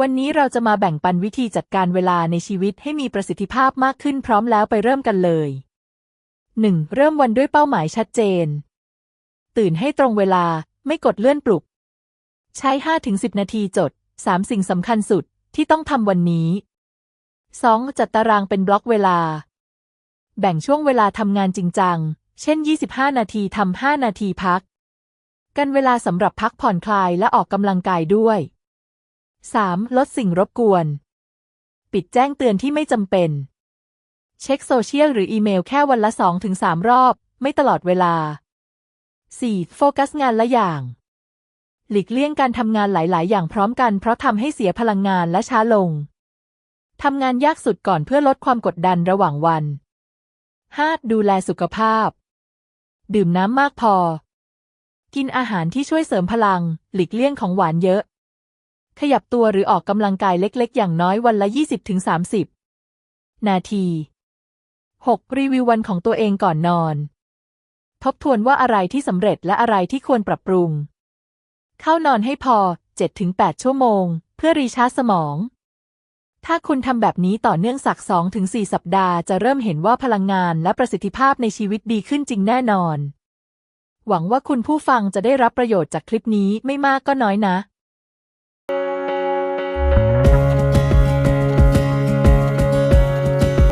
วันนี้เราจะมาแบ่งปันวิธีจัดการเวลาในชีวิตให้มีประสิทธิภาพมากขึ้นพร้อมแล้วไปเริ่มกันเลย 1. เริ่มวันด้วยเป้าหมายชัดเจน ตื่นให้ตรงเวลา ไม่กดเลื่อนปลุก ใช้ 5-10 นาทีจด 3 สิ่งสำคัญสุดที่ต้องทำวันนี้ 2. จัดตารางเป็นบล็อกเวลา แบ่งช่วงเวลาทำงานจริงจัง เช่น 25 นาทีทำ5นาทีพัก กันเวลาสำหรับพักผ่อนคลายและออกกำลังกายด้วย 3. ลดสิ่งรบกวน ปิดแจ้งเตือนที่ไม่จำเป็น เช็คโซเชียลหรืออีเมลแค่วันละ 2-3 รอบ ไม่ตลอดเวลา 4. โฟกัสงานละอย่าง หลีกเลี่ยงการทำงานหลาย ๆ อย่างพร้อมกันเพราะทำให้เสียพลังงานและช้าลง ทำงานยากสุดก่อนเพื่อลดความกดดันระหว่างวัน 5. ดูแลสุขภาพ ดื่มน้ำมากพอ กินอาหารที่ช่วยเสริมพลัง หลีกเลี่ยงของหวานเยอะ ขยับตัวหรือออกกำลังกายเล็กๆ อย่างน้อยวันละ 20-30 นาที 6. รีวิววันของตัวเองก่อนนอน ทบทวนว่าอะไรที่สำเร็จและอะไรที่ควรปรับปรุง เข้านอนให้พอ 7-8 ชั่วโมง เพื่อรีชาร์จสมอง ถ้าคุณทำแบบนี้ต่อเนื่องสัก 2-4 สัปดาห์จะเริ่มเห็นว่าพลังงานและประสิทธิภาพในชีวิตดีขึ้นจริงแน่นอน หวังว่าคุณผู้ฟังจะได้รับประโยชน์จากคลิปนี้ไม่มากก็น้อยนะ